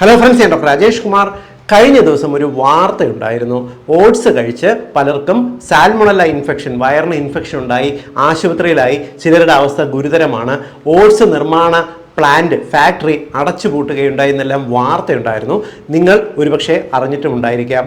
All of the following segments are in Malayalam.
ഹലോ ഫ്രണ്ട്സ് ഞാൻ ഡോക്ടർ രാജേഷ് കുമാർ കഴിഞ്ഞ ദിവസം ഒരു വാർത്തയുണ്ടായിരുന്നു ഓട്സ് കഴിച്ച് പലർക്കും സാൽമണല്ല ഇൻഫെക്ഷൻ വയറിന് ഇൻഫെക്ഷൻ ഉണ്ടായി ആശുപത്രിയിലായി. ചിലരുടെ അവസ്ഥ ഗുരുതരമാണ്. ഓട്സ് നിർമ്മാണ പ്ലാന്റ് ഫാക്ടറി അടച്ചുപൂട്ടുകയുണ്ടായി എന്നെല്ലാം വാർത്തയുണ്ടായിരുന്നു നിങ്ങൾ ഒരുപക്ഷെ അറിഞ്ഞിട്ടുമുണ്ടായിരിക്കാം.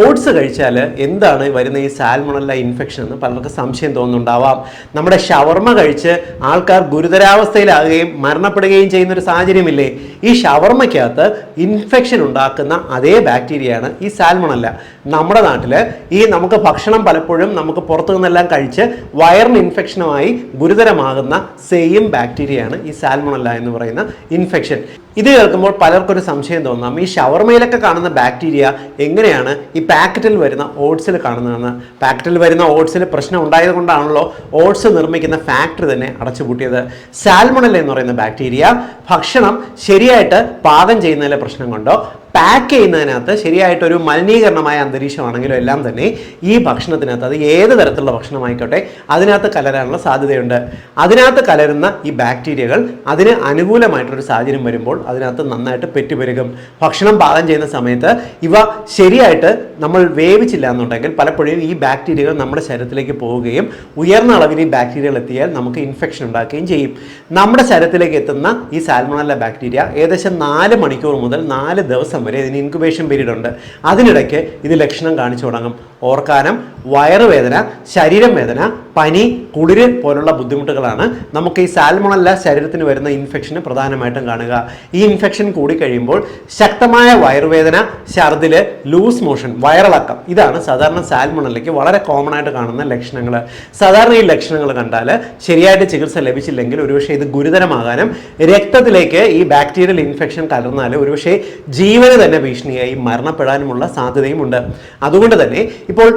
ഓട്സ് കഴിച്ചാൽ എന്താണ് വരുന്ന ഈ സാൽമണല്ല ഇൻഫെക്ഷൻ എന്ന് പലർക്കും സംശയം തോന്നുന്നുണ്ടാവാം. നമ്മുടെ ഷവർമ കഴിച്ച് ആൾക്കാർ ഗുരുതരാവസ്ഥയിലാകുകയും മരണപ്പെടുകയും ചെയ്യുന്ന ഒരു സാഹചര്യമില്ലേ? ഈ ഷവർമയ്ക്കകത്ത് ഇൻഫെക്ഷൻ ഉണ്ടാക്കുന്ന അതേ ബാക്ടീരിയയാണ് ഈ സാൽമണല്ല. നമ്മുടെ നാട്ടിൽ ഈ നമുക്ക് ഭക്ഷണം പലപ്പോഴും നമുക്ക് പുറത്തു നിന്നെല്ലാം കഴിച്ച് വയറിന് ഇൻഫെക്ഷനുമായി ഗുരുതരമാകുന്ന സെയിം ബാക്ടീരിയയാണ് ഈ സാൽമണല്ല എന്ന് പറയുന്ന ഇൻഫെക്ഷൻ ഇത് കേൾക്കുമ്പോൾ പലർക്കൊരു സംശയം തോന്നാം. ഈ ഷവർമയിലൊക്കെ കാണുന്ന ബാക്ടീരിയ എങ്ങനെയാണ് ഈ പാക്കറ്റിൽ വരുന്ന ഓട്സിൽ കാണുന്നതാണ്. പാക്കറ്റിൽ വരുന്ന ഓട്സിൽ പ്രശ്നം ഉണ്ടായത് കൊണ്ടാണല്ലോ ഓട്സ് നിർമ്മിക്കുന്ന ഫാക്ടറി തന്നെ അടച്ചുപൂട്ടിയത്. സാൽമണൽ എന്ന് പറയുന്ന ബാക്ടീരിയ ഭക്ഷണം ശരിയായിട്ട് പാകം ചെയ്യുന്നതിലെ പ്രശ്നം കൊണ്ടോ പാക്ക് ചെയ്യുന്നതിനകത്ത് ശരിയായിട്ടൊരു മലിനീകരണമായ അന്തരീക്ഷമാണെങ്കിലും എല്ലാം തന്നെ ഈ ഭക്ഷണത്തിനകത്ത് അത് ഏത് തരത്തിലുള്ള ഭക്ഷണമായിക്കോട്ടെ അതിനകത്ത് കലരാനുള്ള സാധ്യതയുണ്ട്. അതിനകത്ത് കലരുന്ന ഈ ബാക്ടീരിയകൾ അതിന് അനുകൂലമായിട്ടൊരു സാഹചര്യം വരുമ്പോൾ അതിനകത്ത് നന്നായിട്ട് പെറ്റുപെരുകും. ഭക്ഷണം പാകം ചെയ്യുന്ന സമയത്ത് ഇവ ശരിയായിട്ട് നമ്മൾ വേവിച്ചില്ല എന്നുണ്ടെങ്കിൽ പലപ്പോഴും ഈ ബാക്ടീരിയകൾ നമ്മുടെ ശരീരത്തിലേക്ക് പോവുകയും ഉയർന്ന അളവിൽ ഈ ബാക്ടീരിയകൾ എത്തിയാൽ നമുക്ക് ഇൻഫെക്ഷൻ ഉണ്ടാക്കുകയും ചെയ്യും. നമ്മുടെ ശരീരത്തിലേക്ക് എത്തുന്ന ഈ സാൽമണല്ല ബാക്ടീരിയ ഏകദേശം നാല് മണിക്കൂർ മുതൽ നാല് ദിവസം വരെ ഇതിന് ഇൻക്യുബേഷൻ പീരീഡ് ഉണ്ട്. അതിനിടയ്ക്ക് ഇത് ലക്ഷണം കാണിച്ചു തുടങ്ങും. ഓർക്കാനം വയറുവേദന ശരീരം വേദന പനി കുളിര് പോലുള്ള ബുദ്ധിമുട്ടുകളാണ് നമുക്ക് ഈ സാൽമോണല്ല ശരീരത്തിന് വരുന്ന ഇൻഫെക്ഷന് പ്രധാനമായിട്ടും കാണുക. ഈ ഇൻഫെക്ഷൻ കൂടിക്കഴിയുമ്പോൾ ശക്തമായ വയറുവേദന ഛർദിൽ ലൂസ് മോഷൻ വയറിളക്കം ഇതാണ് സാധാരണ സാൽമോണലയ്ക്ക് വളരെ കോമൺ ആയിട്ട് കാണുന്ന ലക്ഷണങ്ങൾ സാധാരണ ഈ ലക്ഷണങ്ങൾ കണ്ടാൽ ശരിയായിട്ട് ചികിത്സ ലഭിച്ചില്ലെങ്കിൽ ഒരുപക്ഷെ ഇത് ഗുരുതരമാകാനും രക്തത്തിലേക്ക് ഈ ബാക്ടീരിയൽ ഇൻഫെക്ഷൻ കലർന്നാൽ ഒരുപക്ഷെ ജീവന് തന്നെ ഭീഷണിയായി മരണപ്പെടാനുമുള്ള സാധ്യതയുമുണ്ട്. അതുകൊണ്ട് തന്നെ ഇപ്പോൾ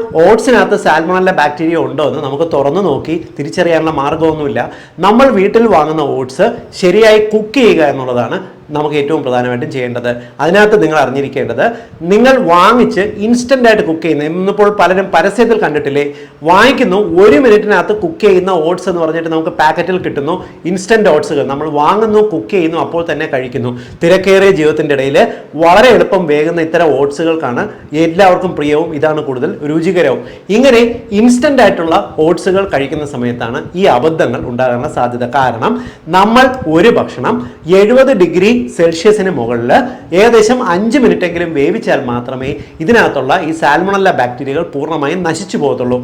ഓട്സിനകത്ത് സാൽമണല്ല ബാക്ടീരിയ ഉണ്ടോ എന്ന് നമുക്ക് തുറന്നു നോക്കി തിരിച്ചറിയാനുള്ള മാർഗമൊന്നുമില്ല. നമ്മൾ വീട്ടിൽ വാങ്ങുന്ന ഓട്സ് ശരിയായി കുക്ക് ചെയ്യുക എന്നുള്ളതാണ് നമുക്ക് ഏറ്റവും പ്രധാനമായിട്ടും ചെയ്യേണ്ടത്. അതിനകത്ത് നിങ്ങൾ അറിഞ്ഞിരിക്കേണ്ടത് നിങ്ങൾ വാങ്ങിച്ച് ഇൻസ്റ്റന്റ് ആയിട്ട് കുക്ക് ചെയ്യുന്ന ഇന്നിപ്പോൾ പലരും പരസ്യത്തിൽ കണ്ടിട്ടില്ലേ വാങ്ങിക്കുന്നു ഒരു മിനിറ്റിനകത്ത് കുക്ക് ചെയ്യുന്ന ഓട്സ് എന്ന് പറഞ്ഞിട്ട് നമുക്ക് പാക്കറ്റിൽ കിട്ടുന്നു ഇൻസ്റ്റന്റ് ഓട്സുകൾ നമ്മൾ വാങ്ങുന്നു കുക്ക് ചെയ്യുന്നു അപ്പോൾ തന്നെ കഴിക്കുന്നു. തിരക്കേറിയ ജീവിതത്തിന്റെ ഇടയിൽ വളരെ എളുപ്പം വേഗുന്ന ഇത്തരം ഓട്സുകൾക്കാണ് എല്ലാവർക്കും പ്രിയവും ഇതാണ് കൂടുതൽ രുചികരവും. ഇങ്ങനെ ഇൻസ്റ്റന്റ് ആയിട്ടുള്ള ഓട്സുകൾ കഴിക്കുന്ന സമയത്താണ് ഈ അബദ്ധങ്ങൾ ഉണ്ടാകാനുള്ള സാധ്യത. കാരണം നമ്മൾ ഒരു ഭക്ഷണം എഴുപത് ഡിഗ്രി സെൽഷ്യസിന് മുകളിൽ ഏകദേശം അഞ്ച് മിനിറ്റെങ്കിലും വേവിച്ചാൽ മാത്രമേ ഇതിനകത്തുള്ള ഈ സാൽമണല്ല ബാക്ടീരിയകൾ പൂർണമായും നശിച്ചു പോകത്തുള്ളൂ.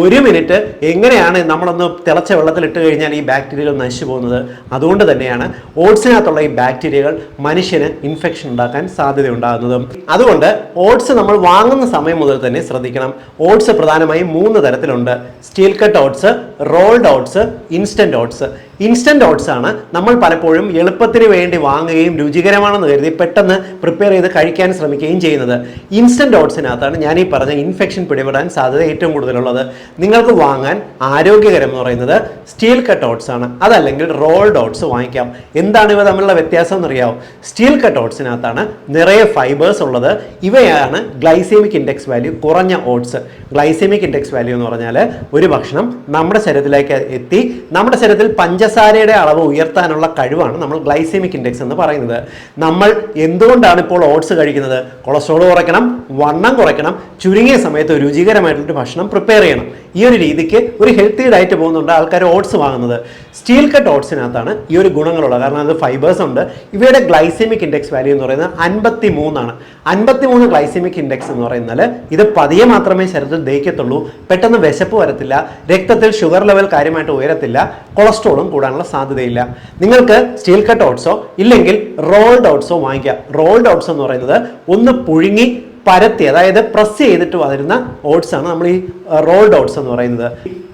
ഒരു മിനിറ്റ് എങ്ങനെയാണ് നമ്മളൊന്ന് തിളച്ച വെള്ളത്തിൽ ഇട്ട് കഴിഞ്ഞാൽ ഈ ബാക്ടീരിയകൾ നശിച്ചു പോകുന്നത്? അതുകൊണ്ട് തന്നെയാണ് ഓട്സിനകത്തുള്ള ഈ ബാക്ടീരിയകൾ മനുഷ്യന് ഇൻഫെക്ഷൻ ഉണ്ടാക്കാൻ സാധ്യതയുണ്ടാകുന്നതും. അതുകൊണ്ട് ഓട്സ് നമ്മൾ വാങ്ങുന്ന സമയം മുതൽ തന്നെ ശ്രദ്ധിക്കണം. ഓട്സ് പ്രധാനമായും മൂന്ന് തരത്തിലുണ്ട്. Steel cut oats rolled oats instant oats instant oats ആണ്. നമ്മൾ പലപ്പോഴും എളുപ്പത്തിന് വേണ്ടി വാങ്ങുകയും രുചികരമാണെന്ന് കരുതി പെട്ടെന്ന് പ്രിപ്പയർ ചെയ്ത് കഴിക്കാൻ ശ്രമിക്കുകയും ചെയ്യുന്നത്. ഇൻസ്റ്റന്റ് ഓട്സിനകത്താണ് ഞാൻ ഈ പറഞ്ഞ ഇൻഫെക്ഷൻ പിടിപെടാൻ സാധ്യത ഏറ്റവും കൂടുതലുള്ളത്. നിങ്ങൾക്ക് വാങ്ങാൻ ആരോഗ്യകരം എന്ന് പറയുന്നത് സ്റ്റീൽ കട്ട് ഓട്സ് ആണ്. അതല്ലെങ്കിൽ റോൾഡ് ഓട്സ് വാങ്ങിക്കാം. എന്താണ് ഇവ തമ്മിലുള്ള വ്യത്യാസം എന്നറിയാവും? സ്റ്റീൽ കട്ട് ഓട്സിനകത്താണ് നിറയെ ഫൈബേഴ്സ് ഉള്ളത്. ഇവയാണ് ഗ്ലൈസേമിക് ഇൻഡെക്സ് വാല്യൂ കുറഞ്ഞ ഓട്സ് ഗ്ലൈസേമിക് ഇൻഡെക്സ് വാല്യൂ എന്ന് പറഞ്ഞാൽ ഒരു ഭക്ഷണം നമ്മുടെ ശരീരത്തിലേക്ക് എത്തി നമ്മുടെ ശരീരത്തിൽ പഞ്ചസാരയുടെ അളവ് ഉയർത്താനുള്ള കഴിവാണ് നമ്മൾ ഗ്ലൈസെമിക് ഇൻഡെക്സ് എന്ന് പറയുന്നത്. നമ്മൾ എന്തുകൊണ്ടാണ് ഇപ്പോൾ ഓട്സ് കഴിക്കുന്നത്? കൊളസ്ട്രോൾ കുറയ്ക്കണം വണ്ണം കുറയ്ക്കണം ചുരുങ്ങിയ സമയത്ത് രുചികരമായിട്ടുള്ളൊരു ഭക്ഷണം പ്രിപ്പയർ ചെയ്യണം. ഈ ഒരു രീതിക്ക് ഒരു ഹെൽത്തി ഡയറ്റ് പോകുന്നുണ്ട് ആൾക്കാർ ഓട്സ് വാങ്ങുന്നത്. സ്റ്റീൽ കട്ട് ഓട്സിനകത്താണ് ഈ ഒരു ഗുണങ്ങളുള്ളത്. കാരണം അത് ഫൈബേഴ്സ് ഉണ്ട്. ഇവയുടെ ഗ്ലൈസെമിക് ഇൻഡെക്സ് വാല്യൂ എന്ന് പറയുന്നത് അൻപത്തി മൂന്നാണ് അൻപത്തി മൂന്ന് ഗ്ലൈസെമിക് ഇൻഡെക്സ് എന്ന് പറയുന്നത് ഇത് പതിയെ മാത്രമേ ശരീരത്തിൽ ദഹിക്കത്തുള്ളൂ. പെട്ടെന്ന് വിശപ്പ് വരത്തില്ല. രക്തത്തിൽ ഷുഗർ ലെവൽ കാര്യമായിട്ട് ഉയരത്തില്ല. കൊളസ്ട്രോളും കൂടാനുള്ള സാധ്യതയില്ല. നിങ്ങൾക്ക് സ്റ്റീൽ കട്ട് ഓട്സോ ഇല്ലെങ്കിൽ റോൾഡ് ഓട്സോ വാങ്ങിക്കാം. റോൾഡ് ഓട്സ് എന്ന് പറയുന്നത് ഒന്ന് പുഴുങ്ങി പരത്തി അതായത് പ്രസ് ചെയ്തിട്ട് വരുന്ന ഓട്സ് ആണ് നമ്മൾ ഈ റോൾഡ് ഓട്സ് എന്ന് പറയുന്നത്.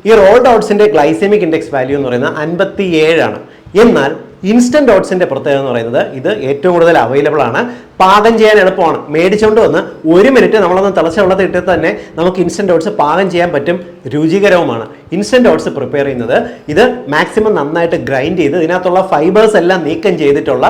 ഈ റോൾഡ് ഓട്സിന്റെ ഗ്ലൈസെമിക് ഇൻഡെക്സ് വാല്യൂ എന്ന് പറയുന്നത് അൻപത്തി ഏഴാണ് എന്നാൽ ഇൻസ്റ്റന്റ് ഓട്സിന്റെ പ്രത്യേകത എന്ന് പറയുന്നത് ഇത് ഏറ്റവും കൂടുതൽ അവൈലബിൾ ആണ്. പാകം ചെയ്യാൻ എളുപ്പമാണ്. മേടിച്ചുകൊണ്ട് വന്ന് ഒരു മിനിറ്റ് നമ്മളൊന്ന് തിളച്ച വെള്ളത്തിൽ ഇട്ടിട്ട് തന്നെ നമുക്ക് ഇൻസ്റ്റന്റ് ഓട്സ് പാകം ചെയ്യാൻ പറ്റും. രുചികരവുമാണ്. ഇൻസ്റ്റന്റ് ഓട്സ് പ്രിപ്പയർ ചെയ്യുന്നത് ഇത് മാക്സിമം നന്നായിട്ട് ഗ്രൈൻഡ് ചെയ്ത് ഇതിനകത്തുള്ള ഫൈബേഴ്സ് എല്ലാം നീക്കം ചെയ്തിട്ടുള്ള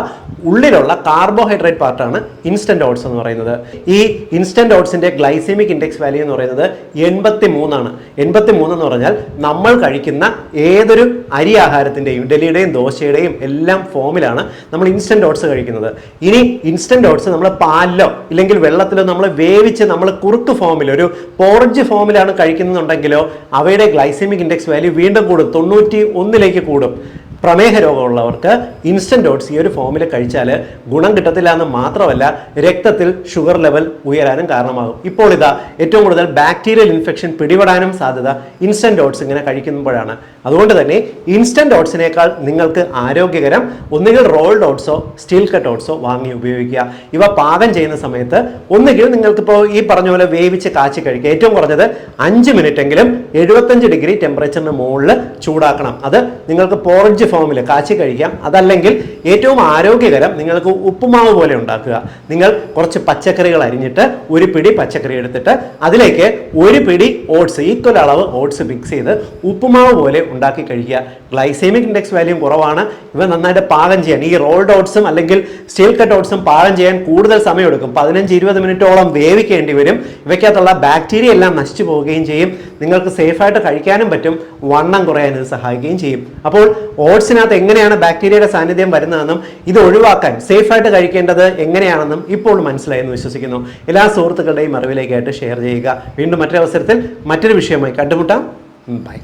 ഉള്ളിലുള്ള കാർബോഹൈഡ്രേറ്റ് പാർട്ടാണ് ഇൻസ്റ്റന്റ് ഓട്സ് എന്ന് പറയുന്നത്. ഈ ഇൻസ്റ്റന്റ് ഓട്സിന്റെ ഗ്ലൈസെമിക് ഇൻഡെക്സ് വാല്യൂ എന്ന് പറയുന്നത് എൺപത്തി മൂന്നാണ് എൺപത്തി മൂന്ന് എന്ന് പറഞ്ഞാൽ നമ്മൾ കഴിക്കുന്ന ഏതൊരു അരി ആഹാരത്തിന്റെയും ഇഡലിയുടെയും ദോശയുടെയും എല്ലാം ഫോമിലാണ് നമ്മൾ ഇൻസ്റ്റന്റ് ഓട്സ് കഴിക്കുന്നത്. ഇനി ഇൻസ്റ്റന്റ് ഓട്സ് നമ്മൾ പാലിലോ ഇല്ലെങ്കിൽ വെള്ളത്തിലോ നമ്മൾ വേവിച്ച് നമ്മൾ കുറുക്ക് ഫോമിൽ ഒരു പോർജ് ഫോമിലാണ് കഴിക്കുന്നുണ്ടെങ്കിലോ അവയുടെ ഗ്ലൈസെമിക് ഇൻഡെക്സ് വാല്യൂ വീണ്ടും കൂടും. തൊണ്ണൂറ്റി ഒന്നിലേക്ക് കൂടും. പ്രമേഹ രോഗമുള്ളവർക്ക് ഇൻസ്റ്റന്റ് ഓട്സ് ഈ ഒരു ഫോമിൽ കഴിച്ചാൽ ഗുണം കിട്ടത്തില്ല എന്ന് മാത്രമല്ല രക്തത്തിൽ ഷുഗർ ലെവൽ ഉയരാനും കാരണമാകും. ഇപ്പോൾ ഇതാ ഏറ്റവും കൂടുതൽ ബാക്ടീരിയൽ ഇൻഫെക്ഷൻ പിടിപെടാനും സാധ്യത ഇൻസ്റ്റന്റ് ഓട്സ് ഇങ്ങനെ കഴിക്കുമ്പോഴാണ്. അതുകൊണ്ട് തന്നെ ഇൻസ്റ്റന്റ് ഓട്സിനേക്കാൾ നിങ്ങൾക്ക് ആരോഗ്യകരം ഒന്നുകിൽ റോൾഡ് ഓട്സോ സ്റ്റീൽ കട്ട് ഓട്സോ വാങ്ങി ഉപയോഗിക്കുക. ഇവ പാകം ചെയ്യുന്ന സമയത്ത് ഒന്നുകിൽ നിങ്ങൾക്കിപ്പോൾ ഈ പറഞ്ഞ പോലെ വേവിച്ച് കാച്ചി കഴിക്കുക. ഏറ്റവും കുറഞ്ഞത് അഞ്ച് മിനിറ്റ് എങ്കിലും എഴുപത്തഞ്ച് ഡിഗ്രി ടെമ്പറേച്ചറിന് മുകളിൽ ചൂടാക്കണം. അത് നിങ്ങൾക്ക് പോറഞ്ച് ഫോമിൽ കാച്ചി കഴിക്കാം. അതല്ലെങ്കിൽ ഏറ്റവും ആരോഗ്യകരം നിങ്ങൾക്ക് ഉപ്പുമാവ് പോലെ ഉണ്ടാക്കുക. നിങ്ങൾ കുറച്ച് പച്ചക്കറികൾ അരിഞ്ഞിട്ട് ഒരു പിടി പച്ചക്കറി എടുത്തിട്ട് അതിലേക്ക് ഒരു പിടി ഓട്സ് ഈക്വൽ അളവ് ഓട്സ് മിക്സ് ചെയ്ത് ഉപ്പുമാവ് പോലെ ഉണ്ടാക്കി കഴിക്കുക. ഗ്ലൈസേമിക് ഇൻഡെക്സ് വാല്യൂ കുറവാണ്. ഇവ നന്നായിട്ട് പാകം ചെയ്യാൻ ഈ റോൾഡ് ഓട്സും അല്ലെങ്കിൽ സ്റ്റീൽ കട്ട് ഓട്സും പാകം ചെയ്യാൻ കൂടുതൽ സമയമെടുക്കും. പതിനഞ്ച് ഇരുപത് മിനിറ്റോളം വേവിക്കേണ്ടി വരും. ഇവയ്ക്കകത്തുള്ള ബാക്ടീരിയ എല്ലാം നശിച്ചു പോവുകയും ചെയ്യും. നിങ്ങൾക്ക് സേഫായിട്ട് കഴിക്കാനും പറ്റും. വണ്ണം കുറയാൻ ഇത് സഹായിക്കുകയും ചെയ്യും. അപ്പോൾ ഓട്സിനകത്ത് എങ്ങനെയാണ് ബാക്ടീരിയയുടെ സാന്നിധ്യം വരുന്നതെന്നും ഇത് ഒഴിവാക്കാൻ സേഫായിട്ട് കഴിക്കേണ്ടത് എങ്ങനെയാണെന്നും ഇപ്പോൾ മനസ്സിലായെന്ന് വിശ്വസിക്കുന്നു. എല്ലാ സുഹൃത്തുക്കളുടെയും അറിവിലേക്കായിട്ട് ഷെയർ ചെയ്യുക. വീണ്ടും മറ്റൊരവസരത്തിൽ മറ്റൊരു വിഷയമായി കണ്ടുമുട്ടാം. ബൈ